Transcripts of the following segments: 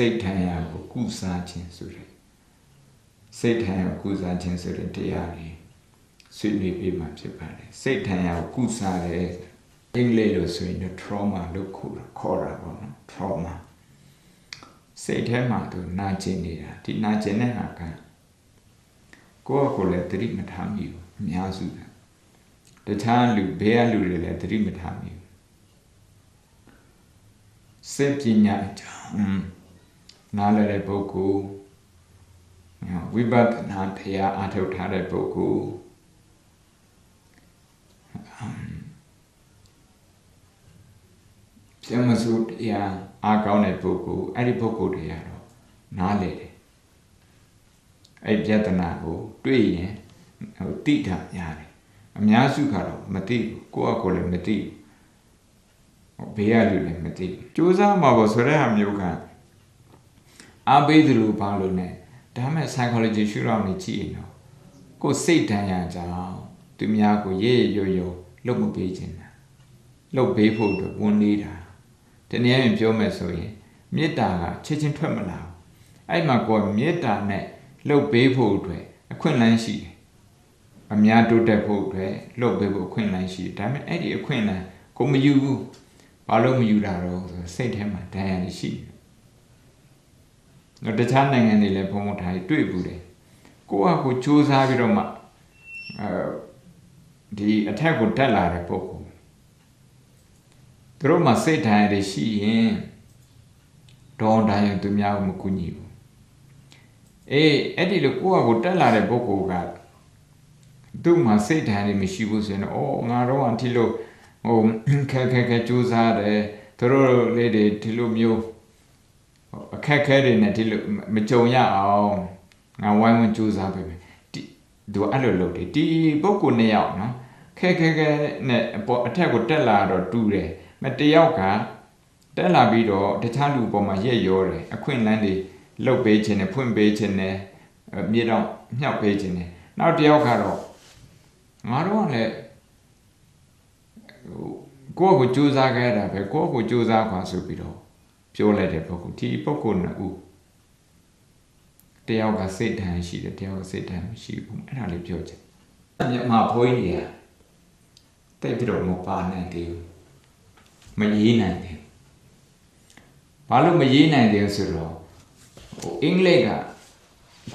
စိတ်ထံရကိုကုစားခြင်းဆိုတဲ့စိတ်ထံရကိုကုစားခြင်းဆိုတဲ့တရားလေးဆွေးနွေးပြီးမှဖြစ်ပါတယ်စိတ်ထံရကိုကုစားတယ်အင်္ဂလိပ်လိုဆိုရင်တော့ trauma လို့ခေါ်တာခေါ်တာပေါ့နော် trauma စိတ်ထဲမှာသူနာကျင်နေတာဒီနာကျင်တဲ့ဟာကကိုယ့်အကိုယ်လည်းသတိမထားမိဘူးအများစုကတခြားလူဘေးကလူတွေလည်းသတိမထားမိဘူးစိတ်ပညာအကြောင်း နားလည်တဲ့ပုဂ္ဂိုလ်ဝိပဿနာတရားအထုတ်ထားတဲ့ပုဂ္ဂိုလ်ပြမစုတရားအားကောင်းတဲ့ပုဂ္ဂိုလ်အဲ့ဒီပုဂ္ဂိုလ်တွေကတော့နားလည်တယ်အဲ့ပြဿနာကိုတွေ့ရင်ဟိုတိတာများတယ်အများစုကတော့မသိဘူးကိုယ့်အကိုယ်လည်းမသိဘူးဟိုဘေးကလူလည်းမသိဘူးစူးစမ်းမှာပေါ့ဆိုတဲ့ဟာမျိုးက အားပေးသလိုပါလို့ ਨੇ ဒါမဲ့ psychology ရှုထောင့်နေကြည့်ရင်တော့ကိုယ်စိတ်တန်ရာကြောင့်သူများကိုရေရရွရွလှုပ်မပေးခြင်းတာလှုပ်ပေးဖို့အတွက်ဝန်နေတာတနည်းအားဖြင့်ပြောမယ်ဆိုရင်မေတ္တာကချက်ချင်းထွက်မလာဘူးအဲ့မှာကိုယ်မေတ္တာနဲ့လှုပ်ပေးဖို့အတွက်အခွင့်အလမ်းရှိတယ်အများတိုးတက်ဖို့အတွက်လှုပ်ပေးဖို့အခွင့်အလမ်းရှိတယ်ဒါပေမဲ့အဲ့ဒီအခွင့်အလမ်းကိုမယူဘူးဘာလို့မယူတာတော့ဆိုစိတ်ထဲမှာတန်ရာရှိတယ် တော့တခြားနိုင်ငံတွေလည်းဘုံဘုံထားတွေ့ဘူးတယ်ကိုကကိုစူးစမ်းပြီးတော့မှအဲဒီအထက်ကိုတက်လာတဲ့ပုဂ္ဂိုလ်သူတို့မှာစိတ်ဓာတ်ရရှိရင်ဒေါန်တိုင်းသူများကိုမကူညီဘူးအေးအဲ့ဒီလိုကိုကကိုတက်လာတဲ့ပုဂ္ဂိုလ်ကသူ့မှာစိတ်ဓာတ်ရမရှိဘူးဆိုရင်အော်ငါတော့အထီလို့ဟိုခဲခဲခဲစူးစမ်းတယ်သူတို့လေးတွေဒီလိုမျိုး အခက်ခဲတွေနဲ့ဒီလိုမကြုံရအောင်ငါဝိုင်းဝန်းကြိုးစားပေးမယ်ဒီသူအဲ့လိုလုပ်တယ်ဒီပုဂ္ဂိုလ်နှစ်ယောက်နော်ခဲခဲခဲနဲ့အပေါ်အထက်ကိုတက်လာတော့တူတယ်မတယောက်ကတက်လာပြီးတော့တခြားလူပေါ်မှာရက်ရောတယ်အခွင့်အလမ်းတွေလှုပ်ပေးခြင်းနဲ့ဖွင့်ပေးခြင်းနဲ့မြေတော့မြောက်ပေးခြင်းနဲ့နောက်တယောက်ကတော့ငါတို့ကလည်းကိုယ့်ကိုကြိုးစားခဲ့တာပဲကိုယ့်ကိုကြိုးစားခွာဆိုပြီးတော့ ပြောလိုက်တဲ့ပုဂ္ဂိုလ်ဒီပုဂ္ဂိုလ်နှစ်ဦးတယောက်ကစိတ်ဓာတ်ရှိတယ်တယောက်ကစိတ်ဓာတ်မရှိဘူးအဲ့ဒါလေးပြောချင်မြန်မာဘိုးကြီးကတိတ်ပြီးတော့မပါနိုင်သေးဘူးမရေးနိုင်သေးဘာလို့မရေးနိုင်သေးဆိုတော့ဟိုအင်္ဂလိပ်က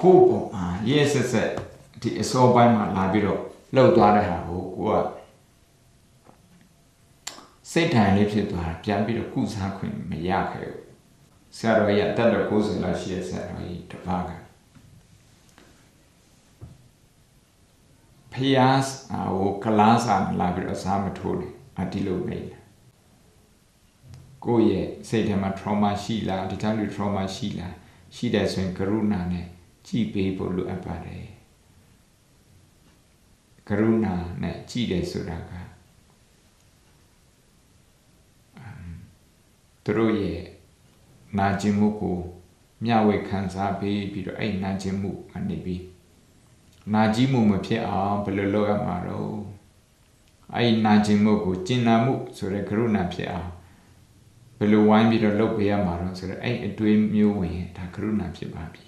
ကိုယ့်ပုံမှာရေးဆက်ဆက်ဒီအစောပိုင်းမှာလာပြီးတော့လှုပ်သွားတဲ့ဟာကိုကိုက စိတ်ထိုင်လေးဖြစ်သွားတာပြန်ပြီးတော့ကုစားခွင့်မရခဲ့ဘူးဆရာတော်ကြီးအသက်တော်90လောက်ရှိတဲ့ဆရာတော်ကြီးတစ်ပါးကဖျားဟိုကလားစာလာပြီးတော့စားမထိုးတယ်အဒီလိုမိတ်ကိုယ့်ရဲ့စိတ်ထဲမှာ trauma ရှိလားတခြားလူ trauma ရှိလားရှိတယ်ဆိုရင်ကရုဏာနဲ့ကြည်ပေးဖို့လိုအပ်ပါတယ်ကရုဏာနဲ့ကြည်တယ်ဆိုတာက သူတို့ရဲ့နာကျင်မှုကိုမျှဝေခံစားပေးပြီးတော့အဲ့နာကျင်မှုကနေပြီးနာကျင်မှုမဖြစ်အောင်ဘယ်လိုလုပ်ရမှာတော့အဲ့နာကျင်မှုကိုကျင်နာမှုဆိုတဲ့ကရုဏာဖြစ်အောင်ဘယ်လိုဝိုင်းပြီးတော့လုပ်ပေးရမှာတော့ဆိုတော့အဲ့အတွေးမျိုးဝင်ဒါကရုဏာဖြစ်ပါပြီ